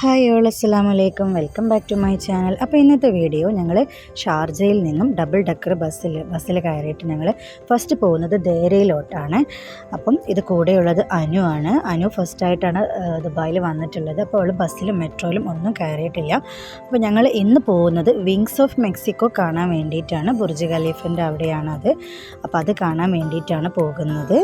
Hi all അസ്സാം വലൈക്കും welcome back to my channel. അപ്പോൾ ഇന്നത്തെ വീഡിയോ ഞങ്ങൾ ഷാർജയിൽ നിന്നും ഡബിൾ ഡെക്കർ ബസ്സിൽ ബസ്സിൽ കയറിയിട്ട് ഞങ്ങൾ ഫസ്റ്റ് പോകുന്നത് ദേരയിലോട്ടാണ് അപ്പം ഇത് കൂടെയുള്ളത് അനു ആണ്. അനു ഫസ്റ്റായിട്ടാണ് ദുബായിൽ വന്നിട്ടുള്ളത്. അപ്പോൾ അവൾ ബസ്സിലും മെട്രോയിലും ഒന്നും കയറിയിട്ടില്ല. അപ്പോൾ ഞങ്ങൾ ഇന്ന് പോകുന്നത് വിങ്സ് ഓഫ് മെക്സിക്കോ കാണാൻ വേണ്ടിയിട്ടാണ്. ബുർജ് ഖലീഫിന്റെ അവിടെയാണത്. അപ്പോൾ അത് കാണാൻ വേണ്ടിയിട്ടാണ് പോകുന്നത്.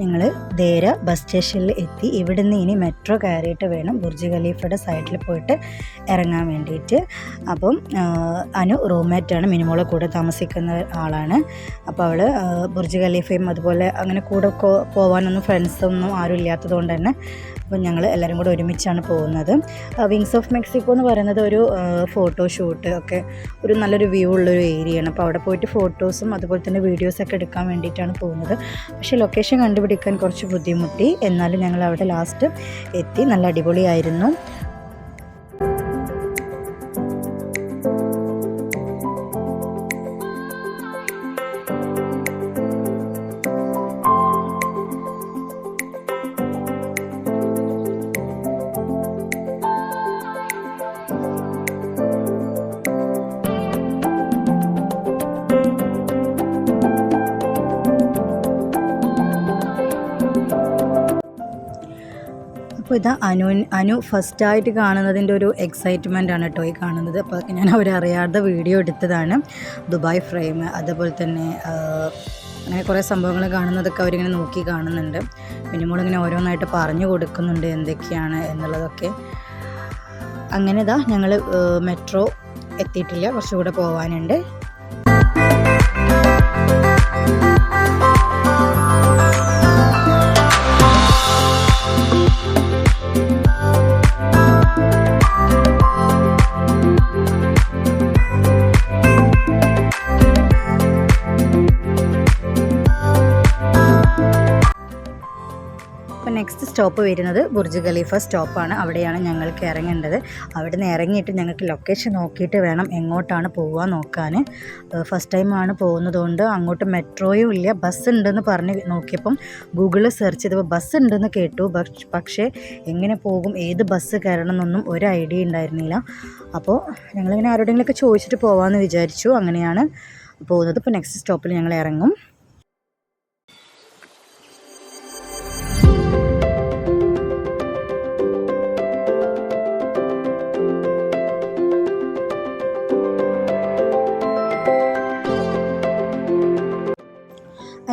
ഞങ്ങൾ ദേര ബസ് സ്റ്റേഷനിൽ എത്തി. ഇവിടുന്ന് ഇനി മെട്രോ കയറിയിട്ട് വേണം ബുർജ് ഖലീഫയുടെ സൈഡിൽ പോയിട്ട് ഇറങ്ങാൻ വേണ്ടിയിട്ട്. അപ്പം അനു റൂംമേറ്റാണ് മിനിമോളെ കൂടെ താമസിക്കുന്ന ആളാണ്. അപ്പോൾ അവൾ ബുർജ് ഖലീഫയും അതുപോലെ അങ്ങനെ കൂടെ പോകാനൊന്നും ഫ്രണ്ട്സൊന്നും ആരും ഇല്ലാത്തതുകൊണ്ട് തന്നെ അപ്പം ഞങ്ങൾ എല്ലാവരും കൂടെ ഒരുമിച്ചാണ് പോകുന്നത്. വിങ്സ് ഓഫ് മെക്സിക്കോ എന്ന് പറയുന്നത് ഒരു ഫോട്ടോ ഷൂട്ട് ഒക്കെ ഒരു നല്ലൊരു വ്യൂ ഉള്ളൊരു ഏരിയയാണ് അപ്പോൾ അവിടെ പോയിട്ട് ഫോട്ടോസും അതുപോലെ തന്നെ വീഡിയോസൊക്കെ എടുക്കാൻ വേണ്ടിയിട്ടാണ് പോകുന്നത്. പക്ഷേ ലൊക്കേഷൻ കണ്ടുപിടിക്കാൻ കുറച്ച് ബുദ്ധിമുട്ടി. എന്നാലും ഞങ്ങൾ അവിടെ ലാസ്റ്റ് എത്തി. നല്ല അടിപൊളിയായിരുന്നു. അപ്പോൾ ഇതാ അനു അനു ഫസ്റ്റായിട്ട് കാണുന്നതിന്റെ ഒരു എക്സൈറ്റ്മെന്റ് ആണ് കേട്ടോ ഈ കാണുന്നത്. അപ്പോൾ ഞാൻ അവരറിയാതെ വീഡിയോ എടുത്തതാണ്. ദുബായ് ഫ്രെയിം അതേപോലെ തന്നെ അങ്ങനെ കുറേ സംഭവങ്ങൾ കാണുന്നതൊക്കെ അവരിങ്ങനെ നോക്കി കാണുന്നുണ്ട്. മിനിമോളിങ്ങനെ ഓരോന്നായിട്ട് പറഞ്ഞു കൊടുക്കുന്നുണ്ട് എന്തൊക്കെയാണ് എന്നുള്ളതൊക്കെ. അങ്ങനെ ഇതാ ഞങ്ങൾ മെട്രോ എത്തിയിട്ടില്ല. കുറച്ചുകൂടെ പോകാനുണ്ട് സ്റ്റോപ്പ് വരുന്നത് ബുർജ് ഖലീഫ സ്റ്റോപ്പാണ്. അവിടെയാണ് ഞങ്ങൾക്ക് ഇറങ്ങേണ്ടത്. അവിടെ നിന്ന് ഇറങ്ങിയിട്ട് ഞങ്ങൾക്ക് ലൊക്കേഷൻ നോക്കിയിട്ട് വേണം എങ്ങോട്ടാണ് പോകാൻ നോക്കാൻ ഫസ്റ്റ് ടൈമാണ് പോകുന്നതുകൊണ്ട് അങ്ങോട്ട് മെട്രോയും ഇല്ല. ബസ് ഉണ്ടെന്ന് പറഞ്ഞ് നോക്കിയപ്പം ഗൂഗിളിൽ സെർച്ച് ചെയ്തപ്പോൾ ബസ് ഉണ്ടെന്ന് കേട്ടു. പക്ഷേ എങ്ങനെ പോകും ഏത് ബസ് കയറണം എന്നൊന്നും ഒരു ഐഡിയ ഉണ്ടായിരുന്നില്ല. അപ്പോൾ ഞങ്ങളിങ്ങനെ ആരോടെങ്കിലുമൊക്കെ ചോദിച്ചിട്ട് പോകാമെന്ന് വിചാരിച്ചു. അങ്ങനെയാണ് പോകുന്നത്. ഇപ്പോൾ നെക്സ്റ്റ് സ്റ്റോപ്പിൽ ഞങ്ങൾ ഇറങ്ങും.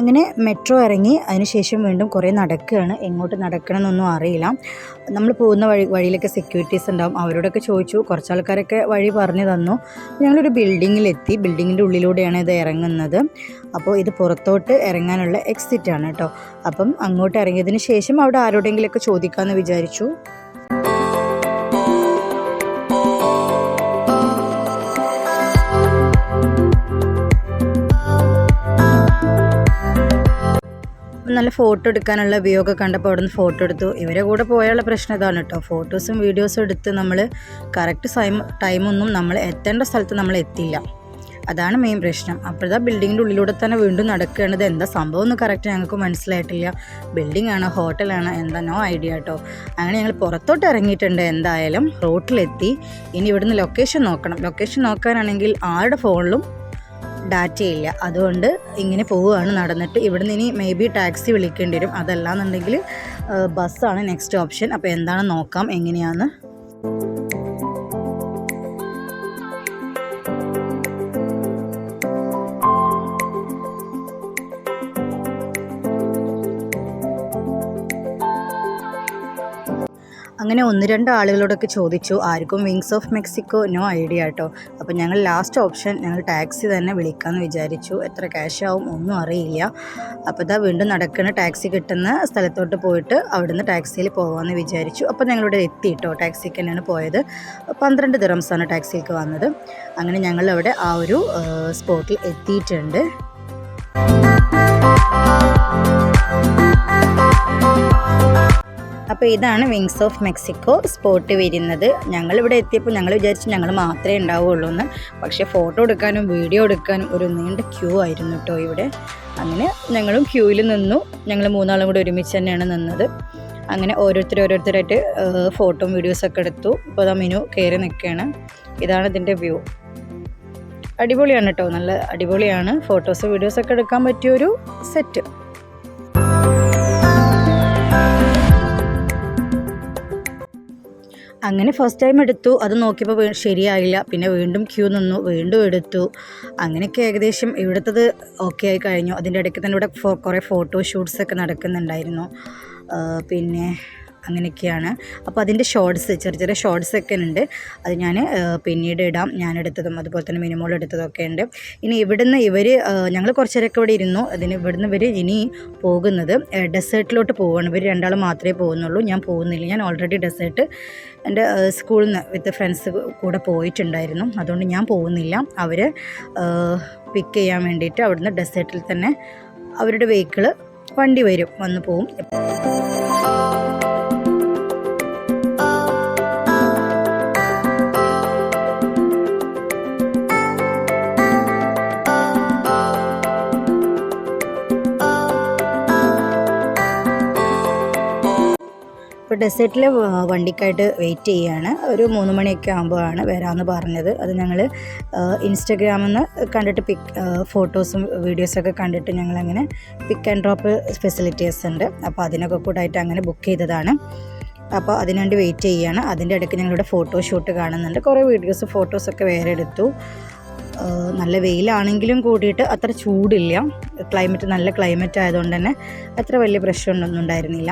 അങ്ങനെ മെട്രോ ഇറങ്ങി അതിനുശേഷം വീണ്ടും കുറേ നടക്കുകയാണ്. എങ്ങോട്ട് നടക്കണം എന്നൊന്നും അറിയില്ല. നമ്മൾ പോകുന്ന വഴി വഴിയിലൊക്കെ സെക്യൂരിറ്റീസ് ഉണ്ടാവും. അവരോടൊക്കെ ചോദിച്ചു. കുറച്ച് ആൾക്കാരൊക്കെ വഴി പറഞ്ഞു തന്നു. ഞങ്ങളൊരു ബിൽഡിങ്ങിലെത്തി ബിൽഡിങ്ങിന്റെ ഉള്ളിലൂടെയാണ് ഇത് ഇറങ്ങുന്നത്. അപ്പോൾ ഇത് പുറത്തോട്ട് ഇറങ്ങാനുള്ള എക്സിറ്റ് ആണ് കേട്ടോ. അപ്പം അങ്ങോട്ട് ഇറങ്ങിയതിന് ശേഷം അവിടെ ആരോടെങ്കിലുമൊക്കെ ചോദിക്കാമെന്ന് വിചാരിച്ചു. നല്ല ഫോട്ടോ എടുക്കാനുള്ള ഉപയോഗമൊക്കെ കണ്ടപ്പോൾ അവിടെ നിന്ന് ഫോട്ടോ എടുത്തു. ഇവരെ കൂടെ പോയുള്ള പ്രശ്നം ഇതാണ് കേട്ടോ. ഫോട്ടോസും വീഡിയോസും എടുത്ത് നമ്മൾ കറക്റ്റ് ടൈം ടൈമൊന്നും നമ്മൾ എത്തേണ്ട സ്ഥലത്ത് നമ്മൾ എത്തില്ല. അതാണ് മെയിൻ പ്രശ്നം. അപ്പോഴത്തെ ബിൽഡിങ്ങിന്റെ ഉള്ളിലൂടെ തന്നെ വീണ്ടും നടക്കേണ്ടത് എന്താ സംഭവം എന്ന് കറക്റ്റ് ഞങ്ങൾക്ക് മനസ്സിലായിട്ടില്ല. ബിൽഡിംഗ് ആണ് ഹോട്ടലാണ് എന്താ നോ ഐഡിയ കേട്ടോ. അങ്ങനെ ഞങ്ങൾ പുറത്തോട്ട് ഇറങ്ങിയിട്ടുണ്ട് എന്തായാലും. റോട്ടിലെത്തി ഇനി ഇവിടുന്ന് ലൊക്കേഷൻ നോക്കണം. ലൊക്കേഷൻ നോക്കാനാണെങ്കിൽ ആരുടെ ഫോണിലും ഡാറ്റയില്ല. അതുകൊണ്ട് ഇങ്ങനെ പോവുകയാണ് നടന്നിട്ട്. ഇവിടുന്ന് ഇനി മേ ബി ടാക്സി വിളിക്കേണ്ടി വരും. അതല്ലാന്നുണ്ടെങ്കിൽ ബസ്സാണ് നെക്സ്റ്റ് ഓപ്ഷൻ അപ്പോൾ എന്താണ് നോക്കാം. എങ്ങനെയാണെന്ന് അങ്ങനെ ഒന്ന് രണ്ട് ആളുകളോടൊക്കെ ചോദിച്ചു ആർക്കും wings of Mexico no idea കേട്ടോ അപ്പോൾ ഞങ്ങൾ ലാസ്റ്റ് ഓപ്ഷൻ ഞങ്ങൾ ടാക്സി തന്നെ വിളിക്കാമെന്ന് വിചാരിച്ചു. എത്ര ക്യാഷ് ആവും ഒന്നും അറിയില്ല. അപ്പോൾ ഇതാ വീണ്ടും നടക്കുന്ന ടാക്സി കിട്ടുന്ന സ്ഥലത്തോട്ട് പോയിട്ട് അവിടുന്ന് ടാക്സിയിൽ പോകാമെന്ന് വിചാരിച്ചു. അപ്പോൾ ഞങ്ങളിവിടെ എത്തി കേട്ടോ ടാക്സിക്ക് തന്നെയാണ് പോയത്. പന്ത്രണ്ട് ദിറംസാണ് ടാക്സിക്ക് വന്നത്. അങ്ങനെ ഞങ്ങൾ അവിടെ ആ ഒരു സ്പോട്ടിൽ എത്തിയിട്ടുണ്ട്. അപ്പോൾ ഇതാണ് വിങ്സ് ഓഫ് മെക്സിക്കോ സ്പോട്ട് വരുന്നത്. ഞങ്ങളിവിടെ എത്തിയപ്പോൾ ഞങ്ങൾ വിചാരിച്ചു ഞങ്ങൾ മാത്രമേ ഉണ്ടാവുകയുള്ളൂ എന്ന്. പക്ഷേ ഫോട്ടോ എടുക്കാനും വീഡിയോ എടുക്കാനും ഒരു നീണ്ട ക്യൂ ആയിരുന്നു കേട്ടോ ഇവിടെ. അങ്ങനെ ഞങ്ങളും ക്യൂയിൽ നിന്നു. ഞങ്ങൾ മൂന്നാളും കൂടി ഒരുമിച്ച് തന്നെയാണ് നിന്നത്. അങ്ങനെ ഓരോരുത്തർ ഓരോരുത്തരായിട്ട് ഫോട്ടോയും വീഡിയോസൊക്കെ എടുത്തു. ഇപ്പോൾ അതാ മിനു കയറി നിൽക്കുകയാണ് ഇതാണ് ഇതിന്റെ വ്യൂ അടിപൊളിയാണ് കേട്ടോ നല്ല അടിപൊളിയാണ്. ഫോട്ടോസ് വീഡിയോസൊക്കെ എടുക്കാൻ പറ്റിയൊരു സെറ്റ് അങ്ങനെ ഫസ്റ്റ് ടൈം എടുത്തു. അത് നോക്കിയപ്പോൾ ശരിയായില്ല. പിന്നെ വീണ്ടും ക്യൂ നിന്നു. വീണ്ടും എടുത്തു. അങ്ങനെയൊക്കെ ഏകദേശം ഇവിടുത്തത് ഓക്കെ ആയി കഴിഞ്ഞു. അതിന്റെ ഇടയ്ക്ക് തന്നെ ഇവിടെ കുറേ ഫോട്ടോ ഷൂട്ട്സൊക്കെ നടക്കുന്നുണ്ടായിരുന്നു. പിന്നെ അങ്ങനെയൊക്കെയാണ്. അപ്പോൾ അതിന്റെ ഷോർട്സ് ചെറിയ ചെറിയ ഷോർട്സ് ഒക്കെ ഉണ്ട്. അത് ഞാൻ പിന്നീട് ഇടാം. ഞാൻ എടുത്തതും അതുപോലെ തന്നെ മിനിമോൾ എടുത്തതൊക്കെ ഉണ്ട്. ഇനി ഇവിടുന്ന് ഇവർ ഞങ്ങൾ കുറച്ചേരൊക്കെ ഇവിടെ ഇരുന്നു. അതിന് ഇവിടുന്ന് ഇവർ ഇനി പോകുന്നത് ഡെസേർട്ടിലോട്ട് പോവുകയാണ് ഇവർ രണ്ടാളും മാത്രമേ പോകുന്നുള്ളൂ. ഞാൻ പോകുന്നില്ല. ഞാൻ ഓൾറെഡി ഡെസേർട്ട് എന്റെ സ്കൂളിൽ നിന്ന് വിത്ത് ഫ്രണ്ട്സ് കൂടെ പോയിട്ടുണ്ടായിരുന്നു. അതുകൊണ്ട് ഞാൻ പോകുന്നില്ല. അവർ പിക്ക് ചെയ്യാൻ വേണ്ടിയിട്ട് അവിടുന്ന് ഡെസേർട്ടിൽ തന്നെ അവരുടെ വെഹിക്കിൾ വണ്ടി വരും. വന്ന് പോവും. ഡെസേർട്ടിൽ വണ്ടിക്കായിട്ട് വെയിറ്റ് ചെയ്യുകയാണ് ഒരു മൂന്ന് മണിയൊക്കെ ആകുമ്പോഴാണ് വരാമെന്ന് പറഞ്ഞത്. അത് ഞങ്ങൾ ഇൻസ്റ്റഗ്രാമിൽ നിന്ന് കണ്ടിട്ട് പിക്ക് ഫോട്ടോസും വീഡിയോസൊക്കെ കണ്ടിട്ട് ഞങ്ങളങ്ങനെ പിക്ക് ആൻഡ് ഡ്രോപ്പ് ഫെസിലിറ്റീസ് ഉണ്ട്. അപ്പോൾ അതിനൊക്കെ കൂടായിട്ട് അങ്ങനെ ബുക്ക് ചെയ്തതാണ്. അപ്പോൾ അതിനുവേണ്ടി വെയിറ്റ് ചെയ്യുകയാണ് അതിന്റെ ഇടയ്ക്ക് ഞങ്ങളുടെ ഫോട്ടോ ഷൂട്ട് കാണുന്നുണ്ട്. കുറേ വീഡിയോസ് ഫോട്ടോസൊക്കെ വേറെ എടുത്തു. നല്ല വെയിലാണെങ്കിലും കൂടിയിട്ട് അത്ര ചൂടില്ല. ക്ലൈമറ്റ് നല്ല ക്ലൈമറ്റ് ആയതുകൊണ്ട് തന്നെ അത്ര വലിയ പ്രശ്നമൊന്നും ഉണ്ടായിരുന്നില്ല.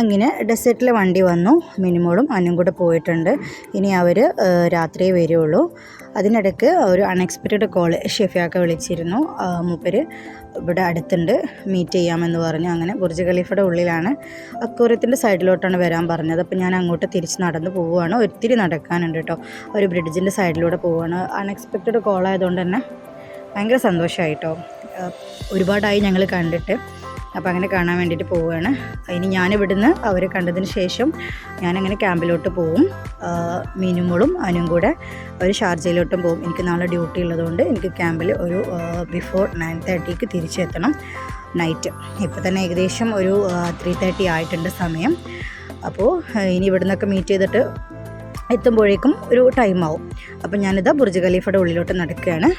അങ്ങനെ ഡെസേർട്ടിലെ വണ്ടി വന്നു. മിനിമോളും അന്നും കൂടെ പോയിട്ടുണ്ട്. ഇനി അവർ രാത്രിയേ വരുള്ളൂ അതിനിടയ്ക്ക് ഒരു അൺഎക്സ്പെക്റ്റഡ് കോൾ ഷെഫിയാക്ക വിളിച്ചിരുന്നു. മൂപ്പര് ഇവിടെ അടുത്തുണ്ട്. മീറ്റ് ചെയ്യാമെന്ന് പറഞ്ഞു. അങ്ങനെ ബുർജ് ഖലീഫയുടെ ഉള്ളിലാണ് അക്കൂരത്തിന്റെ സൈഡിലോട്ടാണ് വരാൻ പറഞ്ഞത്. അപ്പോൾ ഞാൻ അങ്ങോട്ട് തിരിച്ച് നടന്ന് പോവുകയാണ്. ഒത്തിരി നടക്കാനുണ്ട് കേട്ടോ ഒരു ബ്രിഡ്ജിന്റെ സൈഡിലൂടെ പോവുകയാണ്. അൺഎക്സ്പെക്റ്റഡ് കോൾ ആയതുകൊണ്ട് തന്നെ ഭയങ്കര സന്തോഷമായിട്ടോ ഒരുപാടായി ഞങ്ങൾ കണ്ടിട്ട്. അപ്പോൾ അങ്ങനെ കാണാൻ വേണ്ടിയിട്ട് പോവുകയാണ്. ഇനി ഞാൻ ഇവിടുന്ന് അവരെ കണ്ടതിന് ശേഷം ഞാനങ്ങനെ ക്യാമ്പിലോട്ട് പോവും. മീനുമോളും അനും കൂടെ ഒരു ഷാർജയിലോട്ടും പോകും എനിക്ക് നാളെ ഡ്യൂട്ടി ഉള്ളതുകൊണ്ട് എനിക്ക് ക്യാമ്പിൽ ഒരു ബിഫോർ നയൻ തേർട്ടിക്ക് തിരിച്ചെത്തണം നൈറ്റ് ഇപ്പോൾ തന്നെ ഏകദേശം ഒരു ത്രീ തേർട്ടി ആയിട്ടുണ്ട് സമയം. അപ്പോൾ ഇനി ഇവിടുന്നൊക്കെ മീറ്റ് ചെയ്തിട്ട് എത്തുമ്പോഴേക്കും ഒരു ടൈം ആവും. അപ്പോൾ ഞാനിതാ ബുർജ് ഖലീഫയുടെ ഉള്ളിലോട്ട് നടക്കുകയാണ്.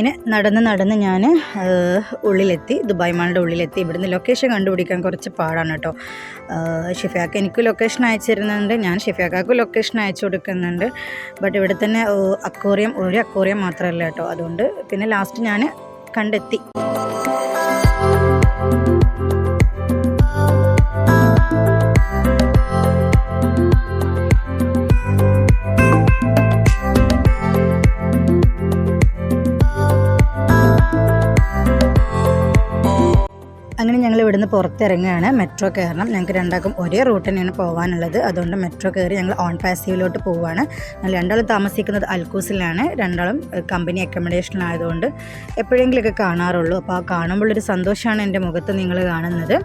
അങ്ങനെ നടന്ന് നടന്ന് ഞാൻ ഉള്ളിലെത്തി. ദുബായ് മാളിന്റെ ഉള്ളിലെത്തി. ഇവിടുന്ന് ലൊക്കേഷൻ കണ്ടുപിടിക്കാൻ കുറച്ച് പാടാണ് കേട്ടോ. ഷിഫാക്ക എനിക്ക് ലൊക്കേഷൻ അയച്ചു തരുന്നുണ്ട് ഞാൻ ഷിഫാക്കാക്ക് ലൊക്കേഷൻ അയച്ചു കൊടുക്കുന്നുണ്ട്. ബട്ട് ഇവിടെ തന്നെ അക്വോറിയം ഒരു അക്വോറിയം മാത്രമല്ല കേട്ടോ. അതുകൊണ്ട് പിന്നെ ലാസ്റ്റ് ഞാൻ കണ്ടെത്തി. പുറത്തിറങ്ങുകയാണ്. മെട്രോ കയറണം. ഞങ്ങൾക്ക് രണ്ടാൾക്കും ഒരേ റൂട്ട് തന്നെയാണ് പോകാനുള്ളത്. അതുകൊണ്ട് മെട്രോ കയറി ഞങ്ങൾ ഓൺ പാസീവിലോട്ട് പോവുകയാണ്. ഞങ്ങൾ രണ്ടാളും താമസിക്കുന്നത് അൽക്കൂസിലാണ്. രണ്ടാളും കമ്പനി അക്കോമഡേഷനിലായതുകൊണ്ട് എപ്പോഴെങ്കിലുമൊക്കെ കാണാറുള്ളൂ. അപ്പോൾ ആ കാണുമ്പോഴൊരു സന്തോഷമാണ് എന്റെ മുഖത്ത് നിങ്ങൾ കാണുന്നത്.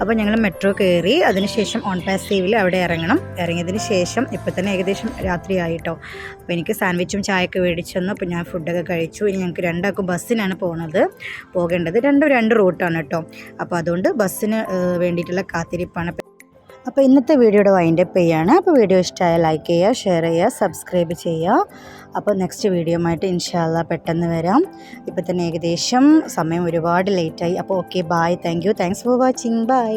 അപ്പോൾ ഞങ്ങൾ മെട്രോ കയറി അതിനുശേഷം ഓൺ പാസീവിൽ അവിടെ ഇറങ്ങണം. ഇറങ്ങിയതിന് ശേഷം ഇപ്പോൾ തന്നെ ഏകദേശം രാത്രിയായിട്ടോ. അപ്പോൾ എനിക്ക് സാൻഡ്വിച്ചും ചായയൊക്കെ മേടിച്ചു അപ്പോൾ ഞാൻ ഫുഡൊക്കെ കഴിച്ചു. ഇനി ഞങ്ങൾക്ക് രണ്ടാൾക്കും ബസ്സിനാണ് പോകുന്നത് പോകേണ്ടത് രണ്ടും രണ്ട് റൂട്ടാണ് കേട്ടോ. അപ്പോൾ അതുകൊണ്ട് ബസ്സിന് വേണ്ടിയിട്ടുള്ള കാത്തിരിപ്പാണ്. അപ്പോൾ ഇന്നത്തെ വീഡിയോയുടെ വൈൻഡപ്പ് ചെയ്യാണ്. അപ്പോൾ വീഡിയോ ഇഷ്ടമായ ലൈക്ക് ചെയ്യുക ഷെയർ ചെയ്യുക സബ്സ്ക്രൈബ് ചെയ്യുക. അപ്പോൾ നെക്സ്റ്റ് വീഡിയോ ആയിട്ട് ഇൻഷാല്ല പെട്ടെന്ന് വരാം. ഇപ്പോൾ തന്നെ ഏകദേശം സമയം ഒരുപാട് ലേറ്റായി. അപ്പോൾ okay bye thank you thanks for watching bye